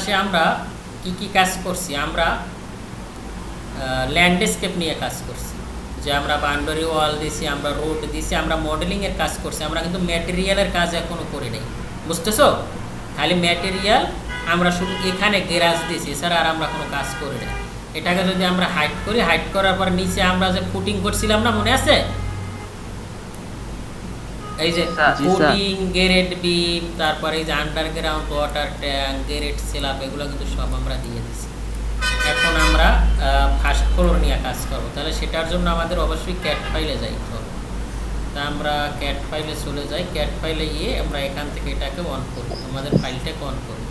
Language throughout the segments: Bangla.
ক্লাসে আমরা কি কি কাজ করছি? আমরা ল্যান্ডস্কেপ নিয়ে কাজ করছি। যে আমরা বাউন্ডারি ওয়াল দিছি, আমরা রোড দিছি, আমরা মডেলিংয়ের কাজ করছি। আমরা কিন্তু ম্যাটেরিয়ালের কাজ এখনও করি নাই। বুঝতেছো? খালি ম্যাটেরিয়াল আমরা শুধু এখানে গ্যারাজ দিছি, এছাড়া আর আমরা কোনো কাজ করি না এটাকে যদি আমরা হাইট করি হাইট করার পর নিচে আমরা যে ফুটিং করছিলাম না, মনে আছে? এই যে। ফুটিং গেরেট বিম তারপরে এই যে আন্ডারগ্রাউন্ড ওয়াটার ট্যাঙ্ক গেরেট সেলাপ এগুলো কিন্তু সব আমরা দিয়ে দিছি। এখন আমরা ফার্স্ট ফ্লোর নিয়ে কাজ করব। তাহলে সেটার জন্য আমাদের অবশ্যই ক্যাট ফাইলে যাইতে হবে। তা আমরা ক্যাট ফাইলে চলে যাই। ক্যাট ফাইলে গিয়ে আমরা এখান থেকে এটাকে অন করি আমাদের ফাইলটাকে অন করি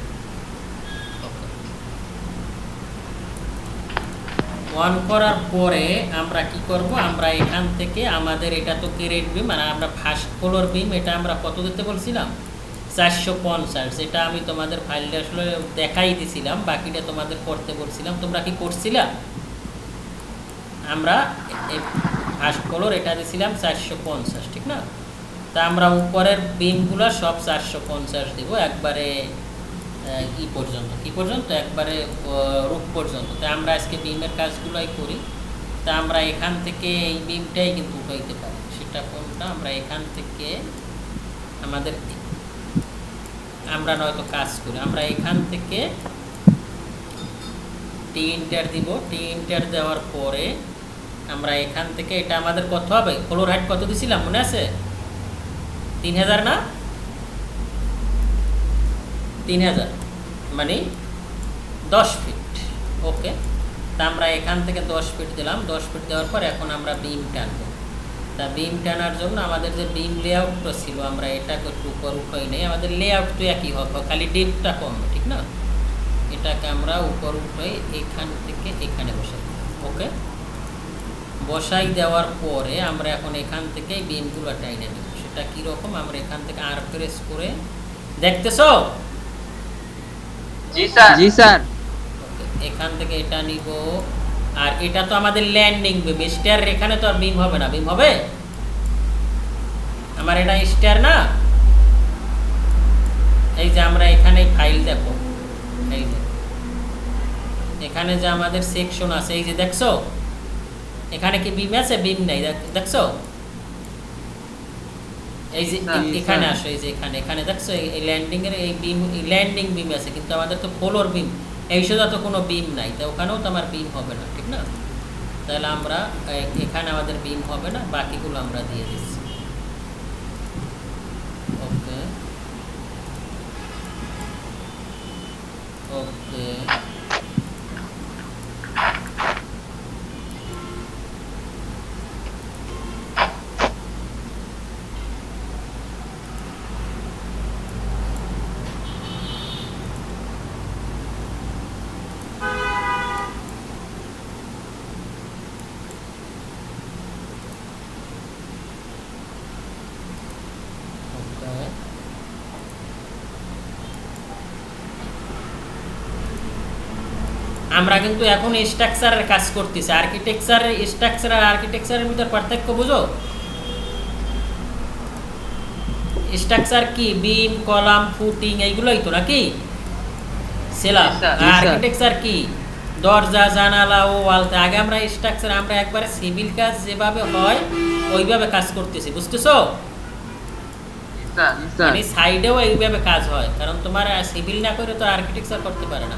অন করার পরে আমরা কি করব? আমরা এখান থেকে আমাদের এটা তো গ্রেড বিম মানে আমরা ফার্স্ট ফ্লোর বিম, এটা আমরা কত দিতে বলছিলাম? চারশো পঞ্চাশ। এটা আমি তোমাদের ফাইলটা আসলে দেখাই দিছিলাম, বাকিটা তোমাদের করতে বলছিলাম। তোমরা কি করছিলা? আমরা ফার্স্ট ফ্লোর এটা দিছিলাম চারশো পঞ্চাশ, ঠিক না? তা আমরা উপরের বিমগুলো সব চারশো পঞ্চাশ দিব, একবারে ই পর্যন্ত, কি পর্যন্ত? একবারে রূপ পর্যন্ত। তা আমরা আজকে বিমের কাজগুলোই করি। তা আমরা এখান থেকে এই বিমটাই কিন্তু উঠাইতে পারি। সেটা কোনটা? আমরা এখান থেকে আমাদের আমরা নয়তো কাজ করি। আমরা এখান থেকে টি ইন্টার দিব। টি ইন্টার দেওয়ার পরে আমরা এখান থেকে, এটা আমাদের কত হবে? ফ্লোর হাইট কত দিছিলাম? মনে আছে? তিন হাজার না? তিন হাজার মানে দশ ফিট ওকে তা আমরা এখান থেকে দশ ফিট দিলাম, দশ ফিট দেওয়ার পর এখন আমরা বিম টানবো। তা বিম টানার জন্য আমাদের যে বিম লেআউটটা ছিল, আমরা এটাকে একটু উপর উঠাই নেই, আমাদের লেআউট তো একই হবে, খালি ডেপটা কম, ঠিক না? এটাকে আমরা উপর উঠাই, এখান থেকে এখানে বসাই ওকে বসাই দেওয়ার পরে আমরা এখন এখান থেকে বিমগুলো টাইনে নেব। সেটা কীরকম? আমরা এখান থেকে আর প্রেস করে, দেখতেছো? জি স্যার। জি স্যার। এখান থেকে এটা নিব। আর এটা তো আমাদের ল্যান্ডিং বিম স্টার এখানে তো আর বিম হবে না। বিম হবে? আমার এটা স্টার না? এই যে আমরা এখানে ফাইল দেখো। এই যে। এখানে যে আমাদের সেকশন আছে এই যে দেখছ? এখানে কি বিম আছে? বিম নাই। দেখছ? এই যে হ্যাঁ, এখানে আসো এই যে এখানে। এখানে দেখছ এই- ল্যান্ডিং এর এই বিম ল্যান্ডিং বিম আছে কিন্তু আমাদের তো ফ্লোর বিম এই সোজা তো কোনো বিম নাই তো ওখানেও তো আমার বিম হবে না ঠিক না? তাহলে আমরা এখানে আমাদের বিম হবে না বাকিগুলো আমরা দিয়ে দিচ্ছি। ওকে ওকে আমরা কিন্তু এখন স্ট্রাকচারের কাজ করতেছি। আর্কিটেকচার স্ট্রাকচার আর আর্কিটেকচারের ভিতর পার্থক্য বুঝো? স্ট্রাকচার কি? বিম কলাম ফুটিং এইগুলোই তো নাকি? সেলাম. আর্কিটেকচার কি? দরজা জানালা ও ওয়ালতে। আগে আমরা স্ট্রাকচার আমরা একবারে সিভিল কাজ যেভাবে হয় ওইভাবে কাজ করতেছি বুঝতেছো? স্যার মানে সাইডেও এইভাবে কাজ হয় কারণ তোমার সিভিল না করে তো আর্কিটেকচার করতে পারে না।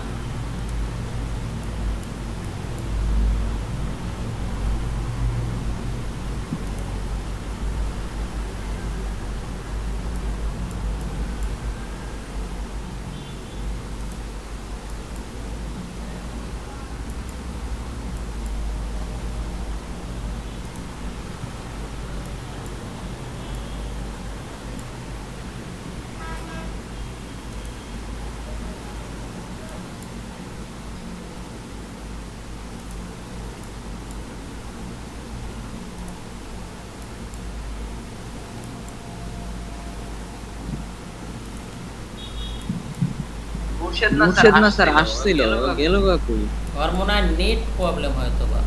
মুর্শেদ না স্যার আসছিল, গেল কাকু। ওর মনে হয় নেট প্রবলেম হয়তো বা।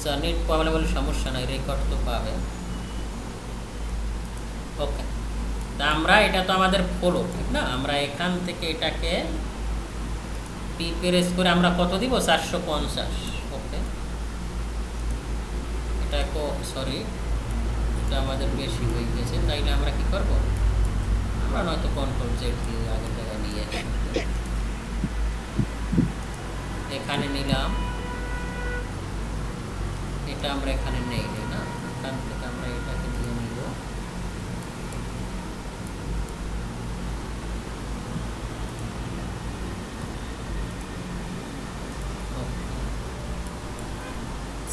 স্যার নেট প্রবলেম হলে সমস্যা নাই রেকর্ড তো পাবে। ওকে। তা আমরা এটা তো আমাদের ফলো ঠিক না? আমরা এখান থেকে এটাকে পি প্রেস করে আমরা কত দিব? চারশো পঞ্চাশ। ওকে। এটা সরি এটা আমাদের বেশি হয়ে গেছে তাইলে আমরা কি করব? আমরা নয়তো কন্ট্রোল জেড দিয়ে আগের জায়গায় নিয়ে। এখানে নিলাম। এটা আমরা এখানে নেই নি? এখান থেকে আমরা এটাকে নিব।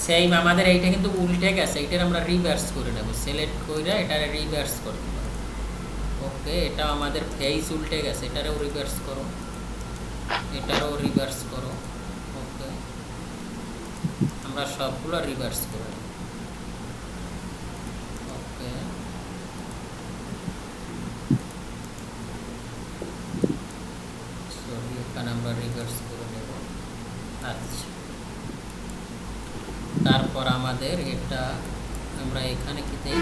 সেম আমাদের এইটা কিন্তু উল্টে গেছে এটার আমরা রিভার্স করে নেব। সিলেক্ট করে এটারে রিভার্স করতে হবে ওকে, এটা আমাদের ফেস উল্টে গেছে, এটারেও রিভার্স করো। এটারও রিভার্স করো, ওকে। আমরা সবগুলো রিভার্স করে নেব। ওকে। আমরা রিভার্স করে নেব। আচ্ছা। তারপর আমাদের এটা, আমরা এখানে কি দেই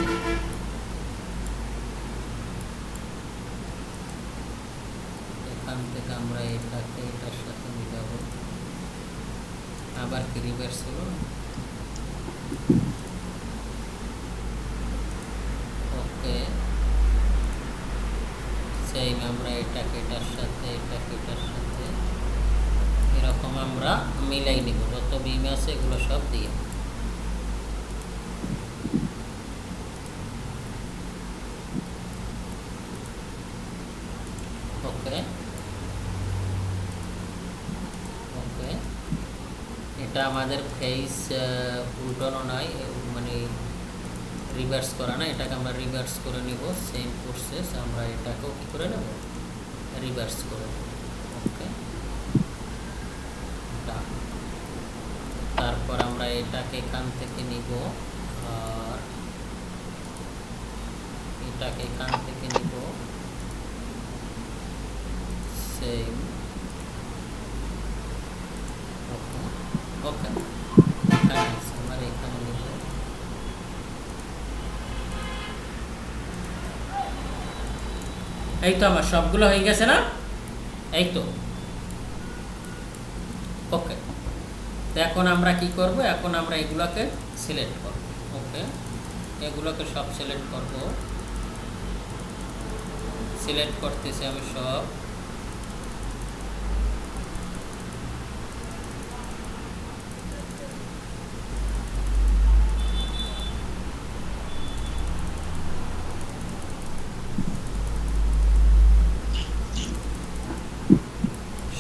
এখান থেকে আমরা এটাকে এটার সাথে মিলাবো। আবার কি রিভার্স হলো? ওকে। সেম আমরা এটাকে এটার সাথে এটাকে এটার সাথে এরকম আমরা মিলাই নিব। যত বিম আছে এগুলো সব দিয়ে ওকে ওকে এটা আমাদের ফেস উল্টানো নাই মানে রিভার্স করা না এটাকে আমরা রিভার্স করে নিব সেম প্রসেস আমরা এটাকেও কী করে নেব রিভার্স করে নেব ওকে. তারপর আমরা এটাকে এখান থেকে নিব, আর এটাকে এখান থেকে নিব সেম এই তো আমার সবগুলো হয়ে গেছে না? এই তো। ওকে তো এখন আমরা কি করব? এখন আমরা এগুলোকে সিলেক্ট করব। ওকে এগুলোকে সব সিলেক্ট করব। সিলেক্ট করতেছি আমি সব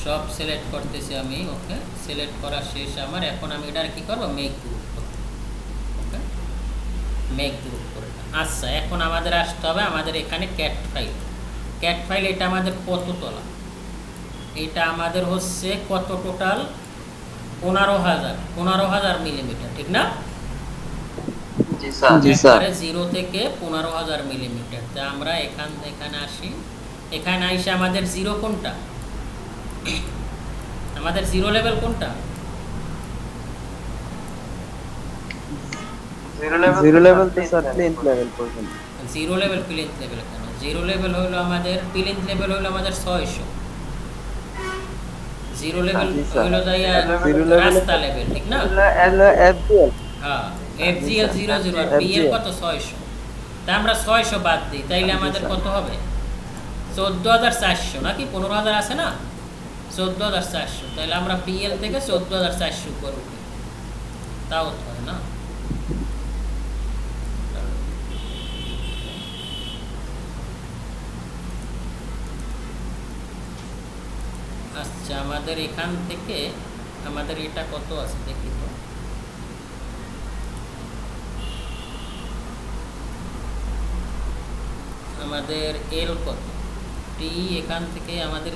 সব সিলেক্ট করতেছি আমি ওকে সিলেক্ট করা শেষ আমার। এখন আমি এটার কি করব? Make group okay make group করে আচ্ছা এখন আমাদের আসতে হবে আমাদের এখানে ক্যাট ফাইল ক্যাট ফাইল এটা আমাদের কত তলা? এটা আমাদের হচ্ছে কত টোটাল পনেরো হাজার পনেরো হাজার মিলিমিটার ঠিক না? জিরো থেকে পনেরো হাজার মিলিমিটার তা আমরা এখান এখানে আসি। এখানে আইসে আমাদের জিরো কোনটা? আমাদের জিরো লেভেল কোনটা? জিরো লেভেল জিরো লেভেল তো স্যার প্লেন্থ লেভেল পর্যন্ত। জিরো লেভেল প্লেন্থ লেভেল কেন? জিরো লেভেল হলো আমাদের প্লেন্থ লেভেল হলো আমাদের ছয়শো। জিরো লেভেল হলো যাইয়া জিরো লেভেলে- রাস্তা লেভেল ঠিক না? এফজিএল হ্যাঁ এফজিএল জিরো জিরো আর বিএল কত? ছয়শো। তা আমরা ছয়শো বাদ দিই তাইলে আমাদের কত হবে? চোদ্দ হাজার চারশো নাকি? পনেরো হাজার আছে না? চোদ্দ হাজার চারশো। তাহলে আমরা বিএল থেকে চোদ্দ হাজার চারশো উঠি তাও হয় না। আচ্ছা আমাদের এখান থেকে আমাদের এটা কত আছে দেখি তো। আমাদের এল কত? টি এখান থেকে আমাদের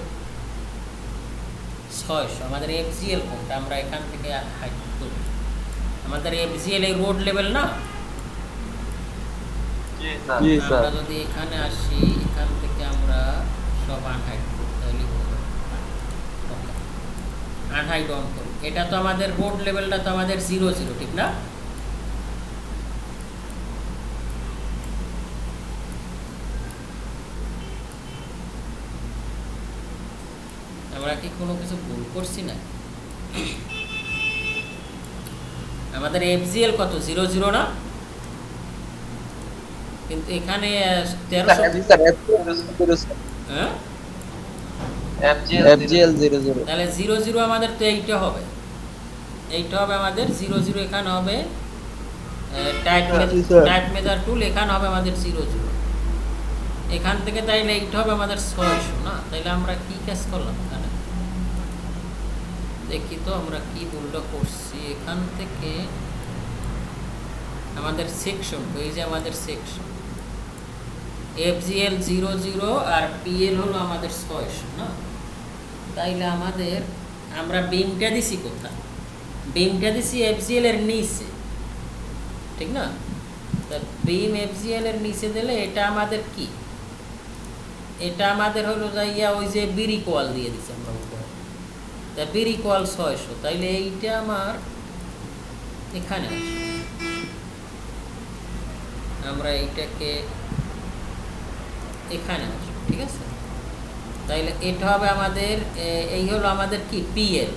ছয়শো। আমাদের এফজিএল কোনটা? আমরা এখান থেকে হাইট করি। আমাদের এফজিএল এই রোড লেভেল না? জি স্যার জি স্যার আমরা যদি এখানে আসি এখান থেকে আমরা সব আনহাইট করি তাহলে হবে ওকে আনহাইট অন করি। এটা তো আমাদের রোড লেভেলটা তো আমাদের জিরো জিরো ঠিক না? আমরা কি কোনো কিছু ভুল করছি না? আমাদের এফজিএল কত? জিরো জিরো না? কিন্তু এখানে তেরোশো জি হ্যাঁ? তাহলে জিরো জিরো আমাদের তো এইটা হবে। এইটা হবে আমাদের জিরো জিরো এখানে হবে টাইপ জি, মেজার টুল এখানে হবে আমাদের জিরো জিরো। এখান থেকে তাইলে এইটা হবে আমাদের ছয়শো না? তাইলে আমরা কি কাজ করলাম? দেখি তো আমরা কি ভুলটা করছি। এখান থেকে আমাদের সেকশন এই যে আমাদের সেকশন এফজিএল জিরো জিরো আর পিএল হলো আমাদের ছয়শো, না? তাইলে আমাদের, আমরা বিমটা দিছি কোথায়? বিমটা দিছি এফজিএল এর নিচে, ঠিক না? তা বিম এফজিএল এর নিচে দিলে এটা আমাদের কি? এটা আমাদের হলো যাইয়া ওই যে বিরি কোয়াল দিয়ে দিছি আমরা তা বিরি কোয়াল ছয়শো। তাইলে এইটা আমার এখানে। আমরা এইটাকে এখানে আসব ঠিক আছে? তাইলে এটা হবে আমাদের এই হলো আমাদের কি? পিএল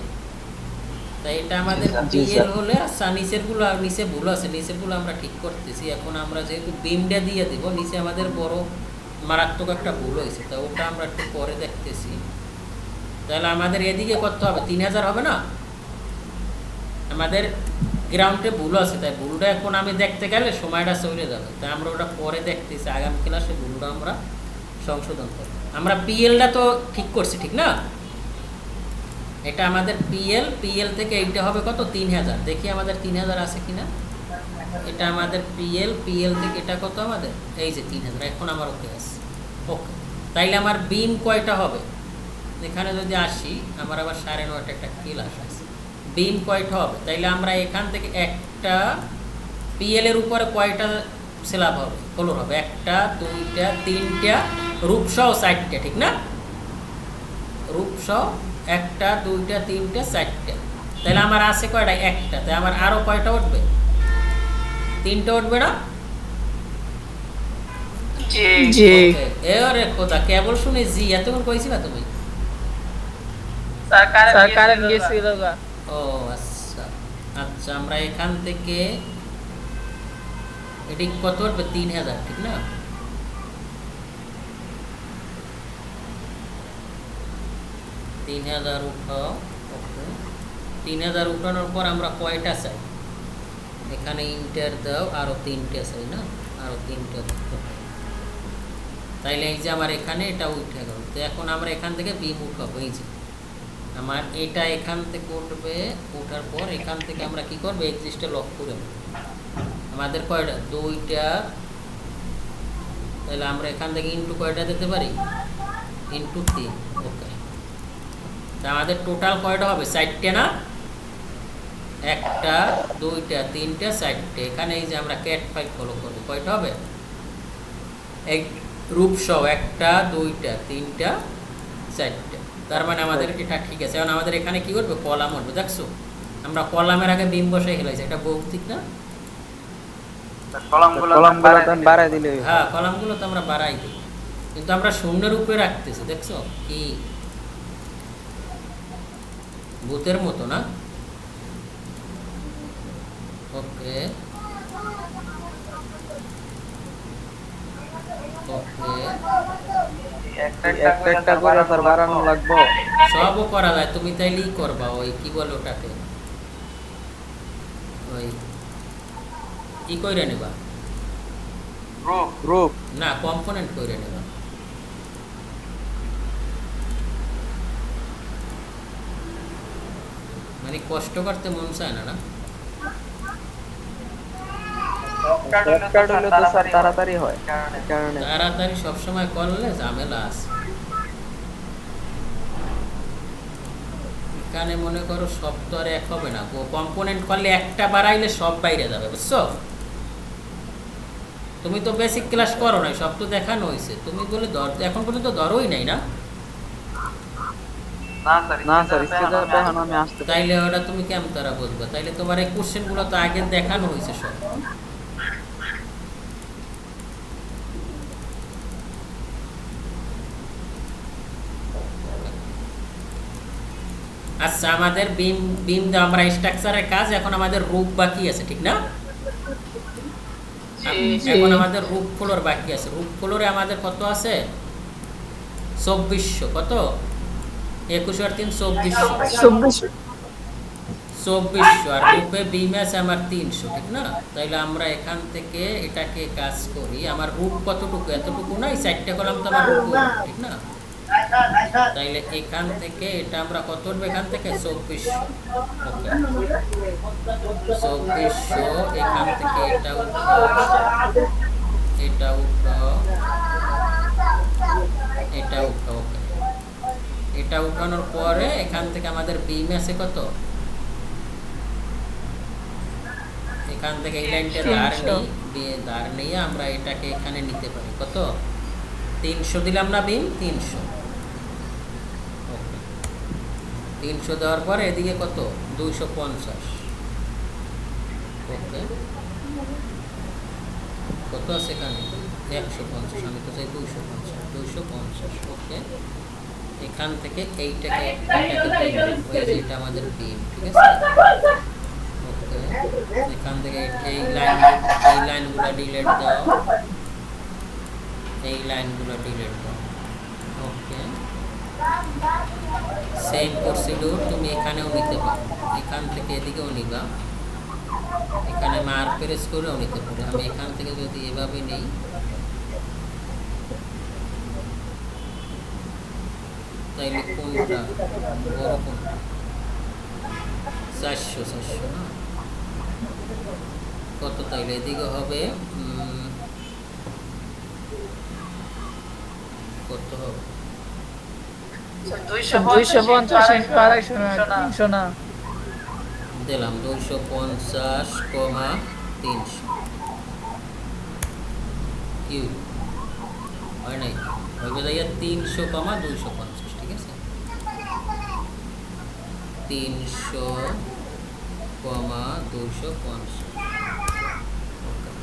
তাই এটা আমাদের পিএল হলে নিচেরগুলো আর নিচে ভুল আছে নিচেরগুলো আমরা ঠিক করতেছি। এখন আমরা যেহেতু বিমটা দিয়ে দিব নিচে আমাদের বড় মারাত্মক একটা ভুল হয়েছে তা ওটা আমরা একটু পরে দেখতেছি। তাহলে আমাদের এদিকে করতে হবে। তিন হাজার হবে না? আমাদের গ্রাউন্ডে ভুল আছে, তাই ভুলটা এখন আমি দেখতে গেলে সময়টা চলে যাবে। তাই আমরা ওটা পরে দেখতেছি, আগামী ক্লাসে ভুলটা আমরা সংশোধন করব। আমরা পিএলটা তো ঠিক করছি, ঠিক না? এটা আমাদের পিএল পিএল থেকে এইটা হবে কত? তিন হাজার। দেখি আমাদের তিন হাজার আছে কিনা? এটা আমাদের পিএল পিএল থেকে এটা কত আমাদের? এই যে তিন হাজার, এখন আমার ওকে আছে। ওকে, তাইলে আমার বিম কয়টা হবে? এখানে যদি আসি আমার আবার সাড়ে নয়টা একটা ক্লাস আছে বিম কয়টা হবে? তাইলে আমরা এখান থেকে একটা পিএল এর উপরে কয়টা স্ল্যাব হবে? ফ্লোর হবে। একটা দুইটা তিনটা রূপসহ চারটা ঠিক না? রূপসহ একটা দুইটা তিনটা চারটা। তাহলে আমার আছে কয়টা? একটা। তাই আমার আরও কয়টা উঠবে? তিনটা উঠবে না? জি। জি। Okay, এবারে খোদা কেবল শুনে জি এতক্ষণ কইছি না তুমি? কারেন্ট গেছিল গা। ও আচ্ছা। আচ্ছা আমরা এখান থেকে এটি কত তিন হাজার ঠিক না? তিন হাজার উঠাও তিন হাজার উঠানোর পর আমরা কয়টা চাই? এখানে ইন্টার দাও আরও তিনটে চাই না? আরও তিনটে হবে। তাইলে এই যে আমার এখানে এটা উঠে গেল। তো এখন আমরা এখান থেকে বিম উঠাবো এই যে। আমার এটা এখান থেকে উঠবে, ওঠার পর এখান থেকে আমরা কি করব? এক্সিস্টে লক করে। আমাদের কয়টা? দুইটা। তাহলে আমরা এখান থেকে ইন্টু কয়টা দিতে পারি? ইন্টু তিন। ওকে। তা আমাদের টোটাল কয়টা হবে? চারটে না? একটা, দুইটা, তিনটা, চারটে। এখানে এই যে আমরা ক্যাট ফাইভ ফলো করব। কয়টা হবে? এক রূপসহ একটা, দুইটা, তিনটা, চারটে। তার মানে আমাদের এটা ঠিক আছে। এখন আমাদের এখানে কি করবে? কলাম উঠবে দেখছ? আমরা কলামের আগে বিম বসে খেলাইছি এটা ভৌতিক না? কলমগুলো বাড়াই দিলে হ্যাঁ কলামগুলো তো আমরা বাড়াই দিই। কিন্তু আমরা শূন্যের উপরে রাখতেছি দেখছ? কি? ভূতের মতো না? ওকে। ওকে। একটা করে স্যার বাড়ানো লাগবো। সবও করা যায় তুমি তাইলেই করবা ওই কি বলে ওটাকে? ওই ই কইরে নেবা? গ্রুপ গ্রুপ না কম্পোনেন্ট কইরে নেবা। মানে কষ্ট করতে মন চায় না না? শর্টকাট হলে তো স্যার তাড়াতাড়ি হয়। কারণে। তাড়াতাড়ি সবসময় করলে ঝামেলা আছে। এখানে মনে করো সব তো আর এক হবে না। কম্পোনেন্ট করলে একটা বাড়াইলে সব বাইরে যাবে বুঝছ? তুমি তো বেসিক ক্লাস করো নাই সব তো দেখানো হয়েছে তুমি বলে ধর এখন পর্যন্ত ধরোই নাই না? না স্যার না স্যার স্কেচার এখন আমি আসতে পারি। তাইলে ওটা তুমি কেমন তারা বুঝবে? তাইলে তোমার এই কোশ্চেনগুলো তো আগে দেখানো হয়েছে সব। আচ্ছা আমাদের বিম বিম দিয়ে আমরা স্ট্রাকচারের কাজ এখন আমাদের রূপ বাকি আছে ঠিক না? এখন আমাদের রূপ ফ্লোর বাকি আছে। রূপ ফ্লোরে আমাদের কত আছে? চব্বিশশো কত? একুশ আর তিন চব্বিশশো। চব্বিশ চব্বিশশো আর রূপে বিম আছে আমার তিনশো ঠিক না? তাইলে আমরা এখান থেকে এটাকে কাজ করি। আমার রূপ কতটুকু? এতটুকু না এই চারটে কলাম তো আমার রূপ ঠিক না? তাইলে এখান থেকে এটা আমরা কত উঠবে? এখান থেকে চব্বিশশো ওকে। চব্বিশশো এখান থেকে এটা উঠো এটা উঠো এটা উঠো ওকে। এটা উঠানোর পরে এখান থেকে আমাদের বিম আছে কত? এখান থেকে এই লাইনটা ধার। নিই। ধার নিয়ে আমরা এটাকে এখানে নিতে পারি। কত? তিনশো দিলাম না বিম? তিনশো ওকে তিনশো দেওয়ার পরে এদিকে কত? দুইশো পঞ্চাশ। ওকে। কত আছে এখানে? একশো পঞ্চাশ। আমি তো চাই দুইশো পঞ্চাশ। দুইশো পঞ্চাশ। ওকে। এখান থেকে এইটাকে এটাকে beam রাখব। এই যে এটা আমাদের বিম ঠিক আছে? ওকে। এখান থেকে এই লাইন, এই লাইনগুলো ডিলেট দাও। এই লাইনগুলো ডিলেট দাও। সেম প্রসিডিউর তুমি এখানেও নিতে পারো। এখান থেকে এদিকেও নিবা। এখানে মার প্রেস করেও নিতে পারো। আমি এখান থেকে যদি এভাবে নেই, তাইলে কোনটা? বড় কোনটা? চারশো চারশো না? কত তাইলে? এদিকে হবে কত হবে? দুইশো দুইশো পঞ্চাশ আড়াইশো না তিনশো না। দিলাম দুইশো পঞ্চাশ কমা তিনশো। কি হয় নাই? যাইয়া তিনশো কমা দুইশো পঞ্চাশ ঠিক আছে? তিনশো কমা দুইশো পঞ্চাশ Okay.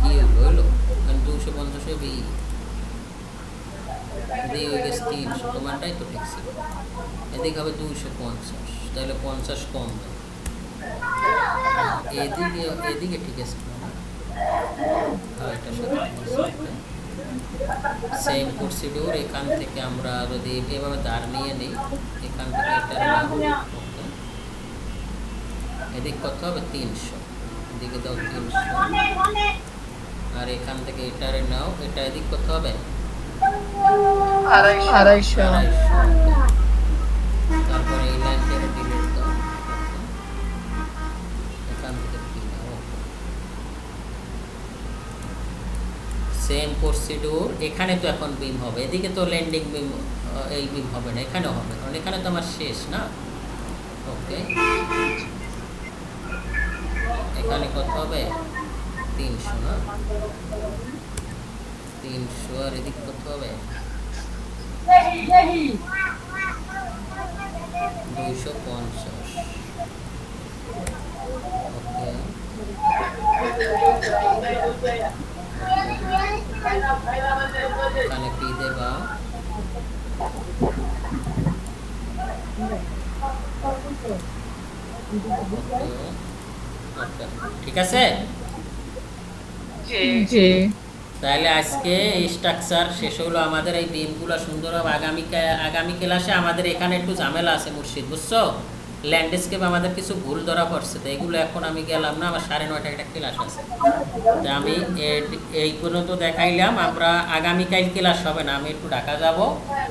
কি হইল কারণ দুশো পঞ্চাশ হবে ই দিয়ে হয়ে গেছে তিনশো তোমারটাই তো ঠিক ছিল। এদিকে হবে দুশো পঞ্চাশ, তাহলে পঞ্চাশ কম এদিকে এদিকে ঠিক আছে। হ্যাঁ সেম প্রসিডিউর এখান থেকে আমরা যদি এভাবে দাঁড় নিয়ে নিই, এখান থেকে এটা এদিক কত হবে? তিনশো। এদিকে দাও তিনশো। আর এখান থেকে এটারে নাও, এটা এদিক কত হবে? নাও সেম প্রসিডিউর এখানে তো এখন বিম হবে। এদিকে তো ল্যান্ডিং বিম এই বিম হবে না এখানেও হবে। কারণ এখানে তো আমার শেষ না। ওকে এখানে কত হবে? তিনশো না? তিনশো আর এদিক কত হবে? দুইশো পঞ্চাশ। ওকে এখানে কি দেবা ঠিক আছে? জি। জি। তাহলে আজকে স্ট্রাকচার শেষ হলো। আমাদের এই বিমগুলো সুন্দরভাবে আগামী আগামী ক্লাসে আমাদের এখানে একটু ঝামেলা আছে মুর্শিদ বুঝছ? ল্যান্ডস্কেপ আমাদের কিছু ভুল ধরা পড়ছে তো এগুলো এখন আমি গেলাম না আমার সাড়ে নয়টা একটা ক্লাস আছে। তা আমি এ- এই পর্যন্ত দেখাইলাম। আমরা আগামীকাল ক্লাস হবে না আমি একটু ঢাকা যাব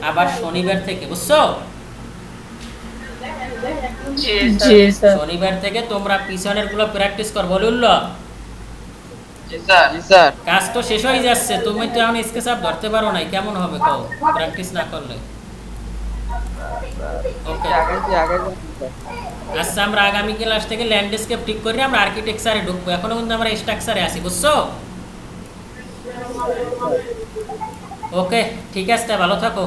আবার শনিবার থেকে বুঝছ? শনিবার থেকে তোমরা পিছনেরগুলো প্র্যাকটিস কর জি স্যার কাজ তো শেষ হয়ে যাচ্ছে তুমি তো এখন স্কেচ আপ ধরতে পারো নাই কেমন হবে কও? প্র্যাকটিস না করলে। ওকে আচ্ছা আমরা আগামী ক্লাস থেকে ল্যান্ডস্কেপ ঠিক করে আমরা আর্কিটেকচারে ঢুকবো। এখনও কিন্তু আমরা স্ট্রাকচারে আছি বুঝছ? ওকে ঠিক আছে ভালো থাকো।